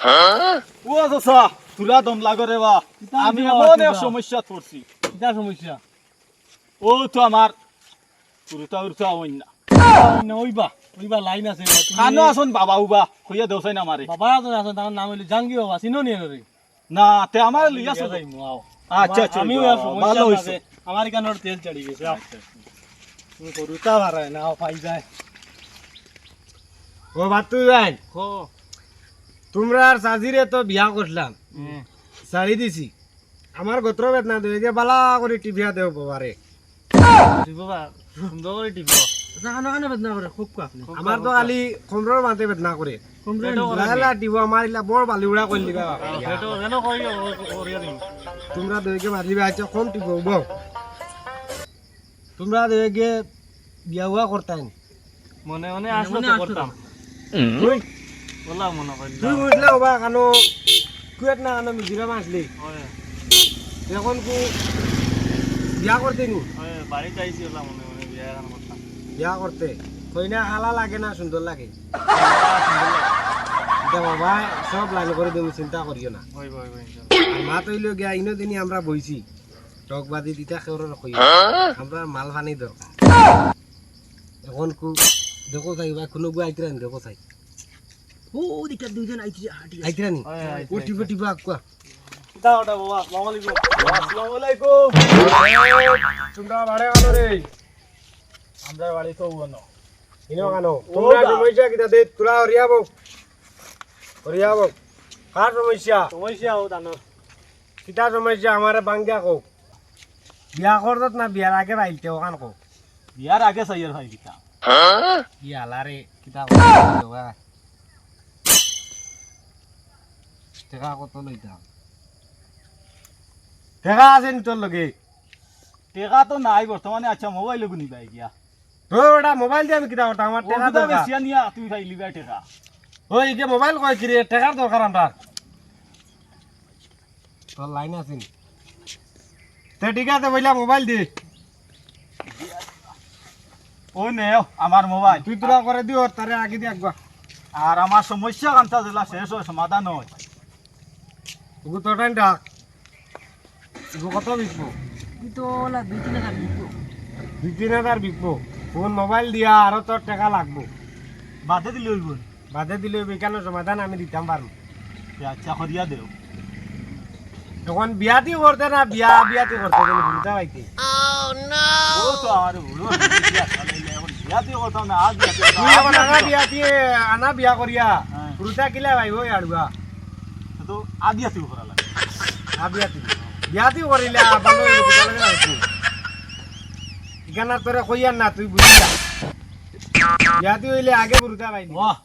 ও আচ্ছা তুলা দম লাগো বা। আমি কিতা এমন এক কিতা? সমস্যা পড়ছি কিতা সমস্যা? ও তো আমার উরুতা উরুতা হইন না। না ওইবা ওইবা লাইন আছে খানো আসুন বাবা উবা হইয়া দেওসাই না আমারে বাবা তো আছে তার নাম হইল জাঙ্গি বাবা চিনো নি রে না তে আমার লিয়া আচ্ছা আচ্ছা, আচ্ছা আচ্ছা, ভালো হইছে। আমার কানোর তেল চড়ি গেছে। তুমি ভাড়া না পাই যায়। ও বাতু যাই হো। তোমরা আর সাজিরে তো বিয়া করলাম। শাড়ি দিছি। আমার গোত্র বেদনা দেবে যে বালা করে টিভিয়া দেও বাবারে বাবা সুন্দর করে টিপো জানো কানে বেদনা করে খুব কাপ আমার তো খালি খমরর মাতে বেদনা করে কমপ্লেন লালা টিভ আমার ইলা বড় বালি উড়া করে দিবা। সেটো জানো কই করিয়া দিম। তোমরা দেবে মারিবা কম টিভ বউ তোমরা দেবে বিয়া হুয়া করতাই মনে মনে আসলে করতাম তুই মনে করি তুই বুঝলে হবা কানো কুয়েট না কানো মিজিরা মাসলি এখন কু বিয়া করতে নি? হয় বাড়ি ওলা মনে মনে বিয়া করতাম বিয়া করতে কইনা হালা লাগে না সুন্দর লাগে। বাবা সব লাইন করে তুমি চিন্তা করিও না। মা তৈল গিয়া ইনো দিনই আমরা বইছি। টক বাদি দিতা কই আমরা মাল পানি দরকার এখন কু দেখো চাই বা কোনো গু আইতরা নি দেখো চাই। ও ও দিকা দুইজন নি? হয় হয় ও টিপে টিপে আকুয়া কিতা বাবা আসসালামু আলাইকুম আসসালামু আলাইকুম। তোমরা বাড়ে কানো রে। আমরা বাড়ি তো বনো ইনো কানো? তোমরা সমস্যা কিতা দে তুলা হরিয়াবো হরিয়াবো কার সমস্যা? সমস্যা ও দানো। কিতা সমস্যা? আমারে বাঙ্গিয়া কও। বিয়া করত না বিয়ার আগে বাইলতে ওখান কও। বিয়ার আগে সাইয়ার হয় কিতা ইয়ালারে কিতা দেওয়া টেকা কত লইতাম? টেকা আছে নি তোর লগে। টেকা তো নাই বর্তমানে আচ্ছা মোবাইল গুনি পাই গিয়া। তোর ওটা মোবাইল দিয়ে আমি কিতা করতাম আমার টেকা টেকা তো দরকার নিয়া তুই খাই লিবা টেকা ওই যে মোবাইল কয় কিরে টেকার দরকার আমার তোর লাইন আছে নি? তে ঠিক আছে বইলা মোবাইল দে। ও নে আমার মোবাইল তুই তোরা করে দিও তারে আগে দিয়ে একবার আর আমার সমস্যা কান্তা যেলা শেষ হয় সমাধান হয়। তোর টাইম ডাক কত বিকবো তো ওলা দুই তিন হাজার দিত দুই তিন হাজার বিকবো ফোন মোবাইল দিয়া আরও তোর টাকা লাগবো বাদে দিলে হইব বাদে দিলে বিজ্ঞান সমাধান আমি দিতাম পারব আচ্ছা করিয়া দেও এখন বিয়াতি করতে না বিয়া বিয়াতি করতে তুমি ভুলতে পাইতে ও তো আমার ভুল বিয়াতে করতাম না আজ বিয়াতে করতাম। তুই এখন আনা বিয়া করিয়া। ফুরুতা কিলা ভাইব আড়ুয়া তো আদিয়াতে করা লাগে। আ বিয়াতি বিয়াতি করিলে ভালো এখানে তোরে কইয়ার না তুই বুঝিয়া বিয়াতি হইলে আগে ফুরুতা পাইনি বাহ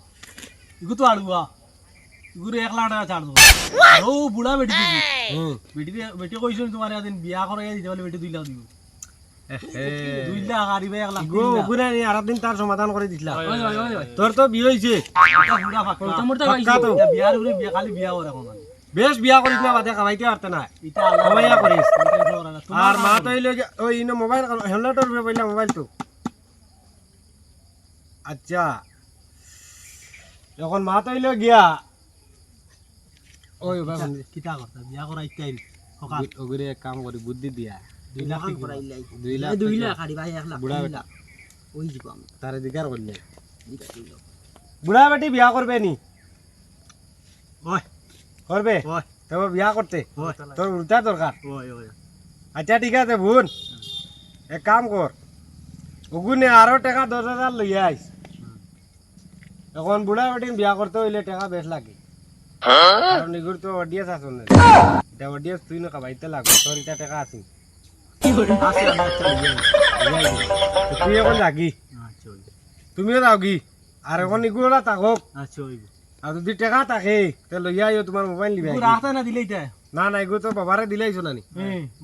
ইগু তো আড়ুয়া ইগুরে এক লাখ টাকা ছাড় দেবো ও বুড়া বেটি দিবি হুম বেটি বেটি কইছিল তোমার এদিন বিয়া করাই দিতে বেটি দুই লাখ দিব। তার সমাধান করে তোর তো বিয়ে বেশ বিয়া করিস না বাদে খাবাইতে পারতে না করিস আর মা তো ওই ইনো মোবাইল মোবাইল তো আচ্ছা। এখন মা তো গিয়া। ওই কিতা বিয়া করা সকাল এক কাম করি বুদ্ধি দিয়া। দুই লাখ দুই লাখ দুই লাখ আর ভাই এক লাখ বুড়া বেটা। ওই দিব আমি তার দিকার করলে। বুড়া বেটি বিয়া করবে নি? ওই। করবে? ওই। তবে বিয়া করতে? তোর উল্টা দরকার। ওই ওই। আচ্ছা ঠিক আছে বোন। এক কাম কর। ওগুনে আরও টাকা দশ হাজার লইয়া আইস। এখন বুড়া বেটি বিয়া করতে হইলে টাকা বেশ লাগে। কারণ এগুলো তো অডিয়েন্স আসুন এটা অডিয়েন্স তুই না কাবাইতে লাগবে। তোর এটা টাকা আছিস তুই এখন যাগি আচ্ছা তুমিও আর এখন এগুলো থাকক আচ্ছা আর যদি টাকা থাকে তে লইয়া আইও তোমার মোবাইল নিবে রাখতে না দিলেই তাই না না এগুলো তো বাবারে দিলাইছো নানি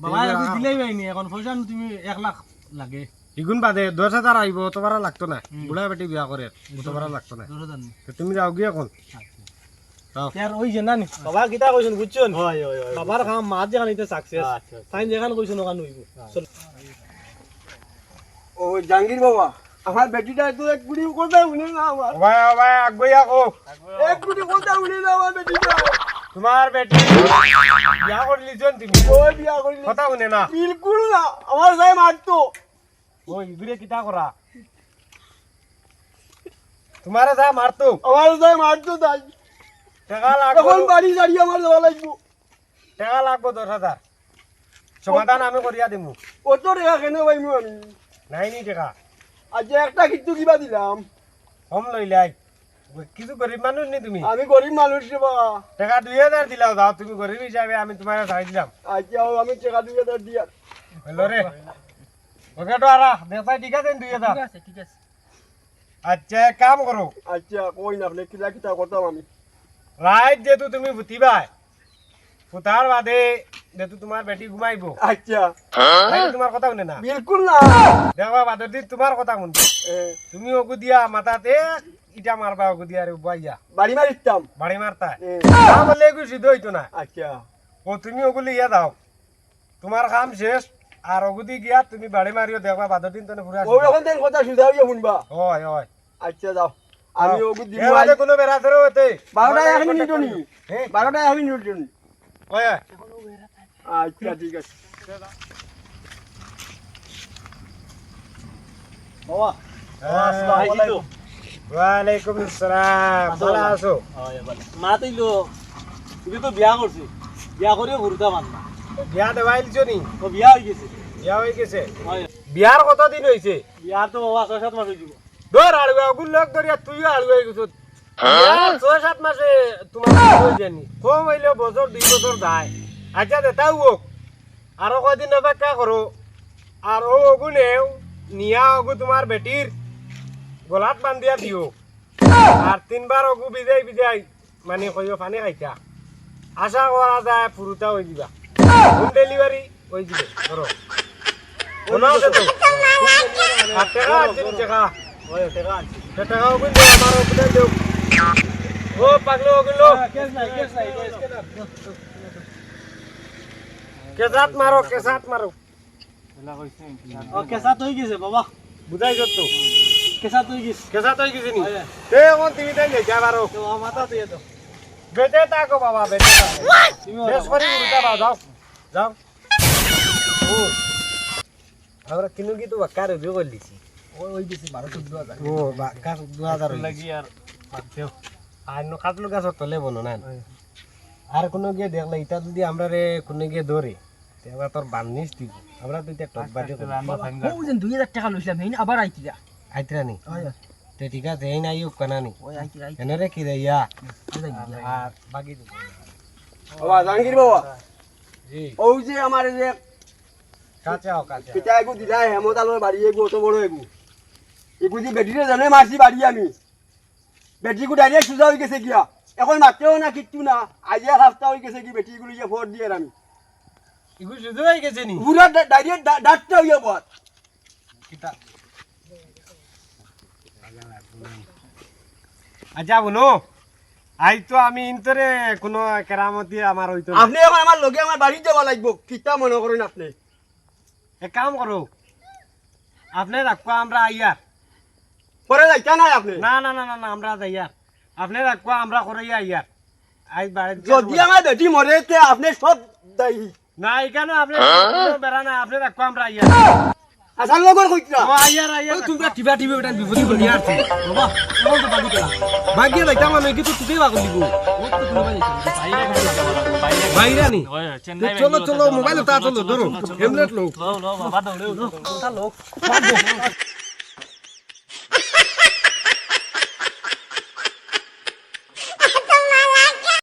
বাবা এখন দিলেই পাইনি এখন পয়সা তুমি এক লাখ লাগে। ইগুন বাদে দশ হাজার আইব তোমার লাগতো না বুড়া বেটি বিয়া করে তোমার লাগতো না। তো তুমি যাও কি এখন। যাও। ওই যে না বাবা কিতা কইছেন বুঝছেন? হয় হয় হয় বাবার কাম মাত যেখান ইতে সাকসেস তাই যেখান কইছেন ওখান হইব ও জাহাঙ্গীর বাবা আমার বেটিটা তো এক কুড়ি কথা শুনে না আমার ভাই ভাই আগবইয়া কো এক কুড়ি কথা শুনে না আমার বেটিটা? তোমার বেটি বিয়া করে লিছন তুমি। ওই বিয়া করিলে কথা শুনে না। বিলকুল না আমার যাই মারতো ও ইগুরে কিতা করা তোমারে যা মারতো আমার যাই মারতো তাই টাকা লাগবো এখন বাড়ি গাড়ি আমার যাওয়া লাগবো। টাকা লাগবো দশ হাজার। সমাধান আমি করিয়া দিমু। কত টাকা কেন পাইমু আমি? নাই নি টাকা আজ একটা কিন্তু কিবা দিলাম। কম লইলাই কিছু গরিব মানুষ নি তুমি? আমি গরিব মানুষ রে বাবা টাকা দুই হাজার দিলাও যাও তুমি গরিব হিসাবে আমি তোমার ছাড়ি দিলাম। আজকে আমি টাকা দুই হাজার দিয়ার হলো রে ওকে তো আরা দেখাই ঠিক আছে দুই হাজার ঠিক আছে আচ্ছা এক কাম করো আচ্ছা কই না আপনি কিলা কিতা করতাম আমি। রাইট যেহেতু তুমি ভুতিবাই ফুটার বাদে যেহেতু তোমার বেটি ঘুমাইব। আচ্ছা। তোমার কথা শুনে না? বিলকুল না। দেখবা বাদর দিন তোমার কথা শুনবে। তুমি ওগু দিয়া মাথাতে ইটা মারবা ওগু দিয়া রে বাইয়া বাড়ি মারিতাম বাড়ি মারতা না বললে এগু সিদ্ধ হইতো না। আচ্ছা। ও তুমি ওগুলি ইয়া দাও। তোমার কাম শেষ আর ওগুদি গিয়া তুমি বাড়ি মারিও দেখবা বাদর দিন তো পুরা ও এখন তেন কথা হইয়া শুনবা। হয় হয়। আচ্ছা যাও। আমি ওকে দিব মাঝে কোনো বেড়া ধরে হতে বারোটা এক মিনিট নি হ্যাঁ। বারোটা এক মিনিট নি হয় আচ্ছা ঠিক আছে। বাবা। হ্যাঁ। ওয়ালাইকুম আসসালাম। ভালো আছো? মা তৈলো তুমি তো বিয়া করছি। বিয়া করিও ঘুরতে পার বিয়া দেওয়াইলছো নি? তো বিয়া হয়ে গেছে। বিয়া হয়ে গেছে? হয়। বিয়ার কত দিন হয়েছে বিয়ার তো বাবা ছয় সাত মাস হয়ে যাব। ধর আড়ুয়া ওগুন লোক ধরিয়া তুইও আড়ুয়া গেছো বিয়ার ছয় সাত মাসে তোমার হয়ে জানি কম হইলে বছর দুই বছর যায়। আচ্ছা দেতাও হোক আরও কদিন অপেক্ষা করো আর ও ওগুনেও নিয়া ওগু তোমার বেটির গলাত বান্ধিয়া দিও। আর তিনবার ওগু বিজাই বিজাই মানে কইও পানি খাইতা আশা করা যায় ফুরুতা হয়ে দিবা। হোম ডেলিভারি হয়ে দিবে ধরো আছে তো আর টাকা আছে নি টাকা হয় টাকা আনছি সে টাকা ওগুন দেও আমার ওগুন দেও ও পাগলো ওগুলো কেস নাই কেস নাই কেস কেসাত মারো কেসাত মারো ও কেসাত হয়ে গেছে বাবা বুঝাই তো কেসাত হয়ে গেছে কেসাত হয়ে গেছে নি হয়। তে এখন তুমি তাই লেখা পারো তো মাথা দিয়ে তো বেটে থাকো বাবা বেটে থাকো তুমি বেশ করে উল্টা পাও যাও যাও ও আমরা কিনু কি তো বাক্কা রিভিউ করে দিছি ওই গেছে বারো চোদ্দ হাজার। ও বাক্কা দু হাজার লাগি আর আর নো গাছ তলে বনো না আর কোনো গিয়ে দেখলে এটা যদি আমরা রে কোনো গিয়ে ধরে তেবা তোর বান্নিস দিব। আমরা তো এটা টক ও দুই হাজার টাকা লইছিলাম হেন আবার আইতিরা আইতরা নি তে ঠিক আছে এই নাই কানা নি। এনে রে কি রে ইয়া? আর বাকি দিব। বাবা জাহাঙ্গীর বাবা। জি। ও যে আমার যে কাছে আও। পিতা এগু দিলা হেমতালোর বাড়ি এগু অত বড় এগু এগু যে বেটিরে জানে মারছি বাড়ি আমি। বেটিগু ডাইরেক্ট সোজা হয়ে গেছে গিয়া এখন মারতেও না কিচ্ছু না। আজিয়া সাতটা হয়ে গেছে কি বেটিগুলো যে ভোট দিয়ে আমি ইগু শুধু হয়ে গেছে নি? পুরা ডাইরেক্ট ডাক্তার হইয়া বট আচ্ছা বুনো আই তো আমি ইন্তরে কোনো কেরামতি আমার হইতো। আপনি এখন আমার লগে আমার বাড়ি যাওয়া লাগবো। কিতা মনে করেন আপনি। এক কাম করো আপনি রাখবা আমরা আইয়ার পরে যাইতা নাই আপনি? না না না না না আমরা যাইয়ার আপনি রাখবা আমরা করাইয়া আইয়ার আই বাড়ি যদি আমার বেটি মরে তে আপনি সব দায়ী না এখানে আপনি বেড়া না আপনি রাখবা আমরা আইয়ার আসার লগর কইতা? ও আইয়ার আইয়ার তোমরা টিভা টিভি ওটা বিপদি করে নিয়ে আসছে বাবা এখন তো বাদি কেলা। বাগিয়ে যাইতাম আমি কিন্তু তুই বাগল দিব। ও তো কোনো বাদি বাইরা নি চলো চলো মোবাইল তা চলো ধরো। হেমলেট লো লো লো বাবা দাও লো কথা লোক